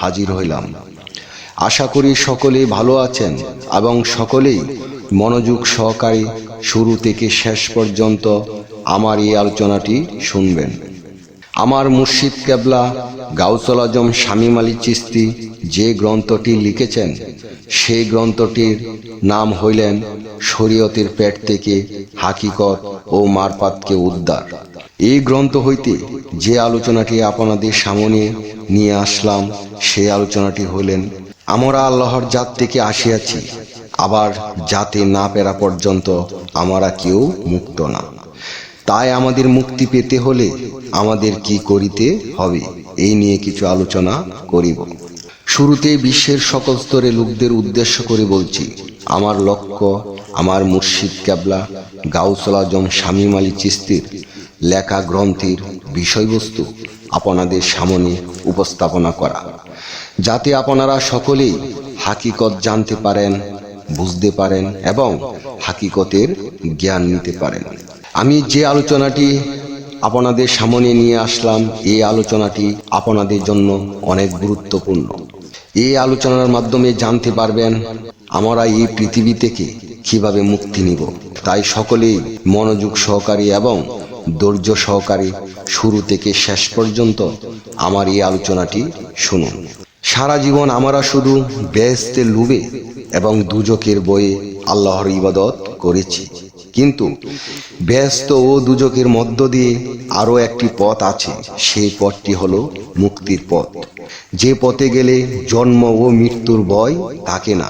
হাজির হইলাম। আশা করি সকলেই ভালো আছেন এবং সকলেই মনোযোগ সহকারে শুরু থেকে শেষ পর্যন্ত আমার এই আলোচনাটি শুনবেন। আমার মুর্শিদ কেবলা গাউসল আজম শামীম আলী চিস্তি যে গ্রন্থটি লিখেছেন, সেই গ্রন্থটির নাম হইলেন শরীয়তের পেট থেকে হাকিকত ও মারপাতকে উদ্ধার। এই গ্রন্থ হইতে যে আলোচনাটি আপনাদের সামনে নিয়ে আসলাম, সেই আলোচনাটি হইলেন, আমরা আল্লাহর জাত থেকে আসিয়াছি, আবার যাতে না পেরা পর্যন্ত আমরা কেউ মুক্ত না। তাই আমাদের মুক্তি পেতে হলে আমাদের কি করিতে হবে, এই নিয়ে কিছু আলোচনা করিব। শুরুতে বিশ্বের সকল স্তরে লোকদের উদ্দেশ্য করে বলছি, আমার লক্ষ্য, আমার মুর্শিদ ক্যাবলা, গাউসল আজম শামীম আলী চিস্তির লেখা গ্রন্থের বিষয়বস্তু আপনাদের সামনে উপস্থাপনা করা। যাতে আপনারা সকলেই হাকিকত জানতে পারেন, বুঝতে পারেন এবং হাকিকতের জ্ঞান নিতে পারেন। আমি যে আলোচনাটি আপনাদের সামনে নিয়ে আসলাম, এই আলোচনাটি আপনাদের জন্য অনেক গুরুত্বপূর্ণ। এই আলোচনার মাধ্যমে জানতে পারবেন, আমরা এই পৃথিবী থেকে কীভাবে মুক্তি নিব। তাই সকলেই মনোযোগ সহকারী এবং ধৈর্য সহকারে শুরু থেকে শেষ পর্যন্ত আমার এই আলোচনাটি শুনুন। সারা জীবন আমরা শুধু ব্যস্তে লুবে এবং দুজকের বয়ে আল্লাহর ইবাদত করেছি। কিন্তু ব্যস্ত ও দুজকের মধ্য দিয়ে আরও একটি পথ আছে। সেই পথটি হলো মুক্তির পথ। যে পথে গেলে জন্ম ও মৃত্যুর ভয় থাকে না।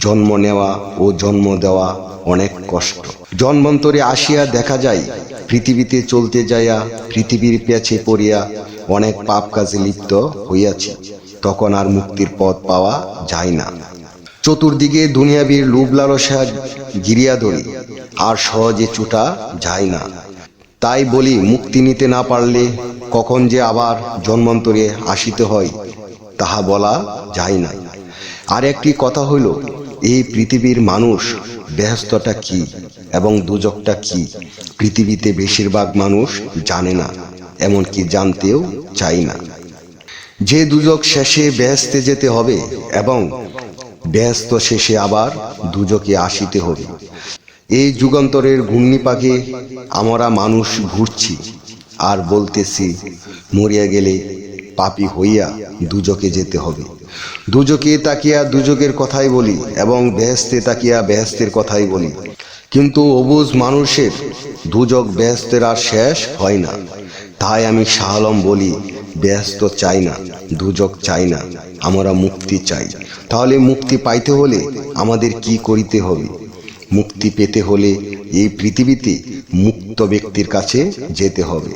জন্ম নেওয়া ও জন্ম দেওয়া অনেক কষ্ট। জন্মন্তরে আসিয়া দেখা যায়, পৃথিবীতে চলতে যাইয়া পৃথিবীর পেছে পড়িয়া অনেক পাপ কাজে লিপ্ত হইয়াছি। তখন আর মুক্তির পথ পাওয়া যায় না। চতুর্দিকে দুনিয়াবীর লোভ লালসা গিরিয়া ধরি আর সহজে ছুটা যায় না। তাই বলি, মুক্তি নিতে না পারলে কখন যে আবার জন্মান্তরে আসিতে হয়, তাহা বলা যায় না। আর একটি কথা হইল, এই পৃথিবীর মানুষ ব্যস্তটা কি এবং দুজকটা কি? পৃথিবীতে বেশিরভাগ মানুষ জানে না, এমনকি জানতেও চাই না। যে দুজক শেষে ব্যস্তে যেতে হবে এবং ব্যস্ত শেষে আবার দুজকে আসিতে হবে এই যুগান্তরের ঘূর্ণি পাকে আমরা মানুষ ঘুরছি আর বলতেছি, মরিয়া গেলে পাপি হইয়া দুজকে যেতে হবে। দুজকে তাকিয়া দুজকের কথাই বলি এবং বেহেস্তে তাকিয়া বেহেস্তের কথাই বলি। কিন্তু অবুজ মানুষের দুজক বেহেস্তের আর শেষ হয় না। তাই আমি শাহলম বলি, ব্যস্ত চাই না, দুজক চাই না, আমরা মুক্তি চাই। তাহলে মুক্তি পাইতে হলে আমাদের কি করিতে হবে? মুক্তি পেতে হলে এই পৃথিবীতে মুক্ত ব্যক্তির কাছে যেতে হবে।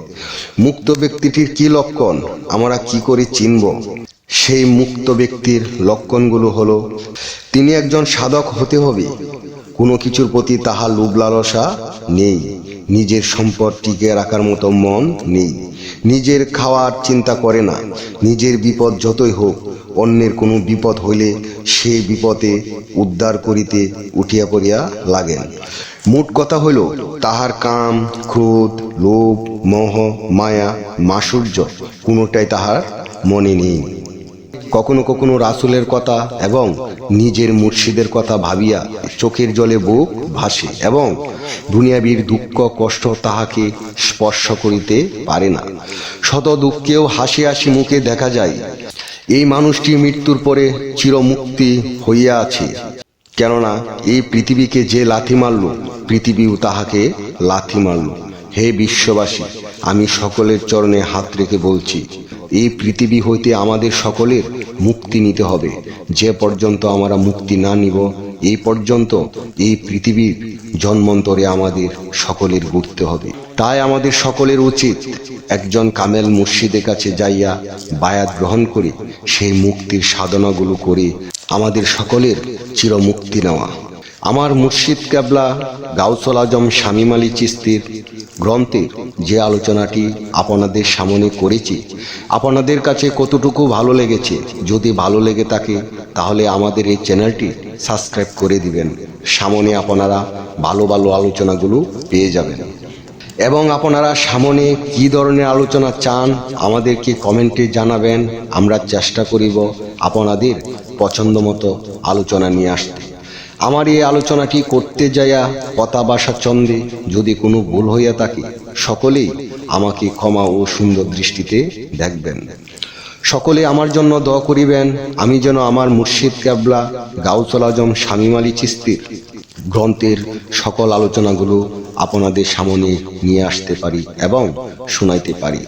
মুক্ত ব্যক্তিটির কি লক্ষণ? আমরা কি করে চিনব? সেই মুক্ত ব্যক্তির লক্ষণগুলো হলো, তিনি একজন সাধক হতে হবে। কোনো কিছুর প্রতি তাহার লোভ লালসা নেই। নিজের সম্পদ টিকে রাখার মতো মন নেই। নিজের খাওয়ার চিন্তা করে না। নিজের বিপদ যতই হোক, অন্যের কোনো বিপদ হইলে সে বিপদে উদ্ধার করিতে উঠিয়া পড়িয়া লাগেন। মোট কথা হইল, তাহার কাম, ক্রোধ, লোভ, মোহ, মায়া, মাসুর্য কোনোটাই তাহার মনে নেই। কখনো কখনো রাসুলের কথা এবং নিজের মুর্শিদের কথা ভাবিয়া চোখের জলে বুক ভাসে এবং দুনিয়াবীর দুঃখ, কষ্ট তাহাকে স্পর্শ করিতে পারে না। শত দুঃখেও হাসি হাসি মুখে দেখা যায়, এই মানুষটি মৃত্যুর পরে চিরমুক্তি হইয়া আছে। কেননা এই পৃথিবীকে যে লাথি মারল, পৃথিবীও তাহাকে লাথি মারল। হে বিশ্ববাসী, আমি সকলের চরণে হাত রেখে বলছি, এই পৃথিবী হইতে আমাদের সকলের মুক্তি নিতে হবে। যে পর্যন্ত আমরা মুক্তি না নিব, এই পর্যন্ত এই পৃথিবীর জন্মন্তরে আমাদের সকলের ঘুরতে হবে। তাই আমাদের সকলের উচিত একজন কামেল মুর্শিদের কাছে যাইয়া বায়াত গ্রহণ করে সেই মুক্তির সাধনাগুলো করে আমাদের সকলের চিরমুক্তি নেওয়া। আমার মুর্শিদ কেবলা গাউসল আজম শামীম আলী চিস্তির গ্রন্থের যে আলোচনাটি আপনাদের সামনে করেছি, আপনাদের কাছে কতটুকু ভালো লেগেছে, যদি ভালো লেগে থাকে, তাহলে আমাদের এই চ্যানেলটি সাবস্ক্রাইব করে দিবেন। সামনে আপনারা ভালো ভালো আলোচনাগুলো পেয়ে যাবেন। এবং আপনারা সামনে কি ধরনের আলোচনা চান, আমাদেরকে কমেন্টে জানাবেন। আমরা চেষ্টা করিব আপনাদের পছন্দ মতো আলোচনা নিয়ে আসতে। আমার এই আলোচনাটি করতে যাইয়া কথা বাসা চন্দে যদি কোনো ভুল হইয়া থাকে, সকলেই আমাকে ক্ষমা ও সুন্দর দৃষ্টিতে দেখবেন। সকলে আমার জন্য দোয়া করিবেন, আমি যেন আমার মুর্শিদ ক্যাবলা গাউসল আজম শামীম চিস্তির গ্রন্থের সকল আলোচনাগুলো আপনাদের সামনে নিয়ে আসতে পারি এবং শোনাইতে পারি।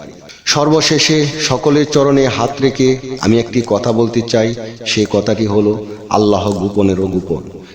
সর্বশেষে সকলের চরণে হাত রেখে আমি একটি কথা বলতে চাই সেই কথাটি হলো, আল্লাহ গোপনেরও গোপন।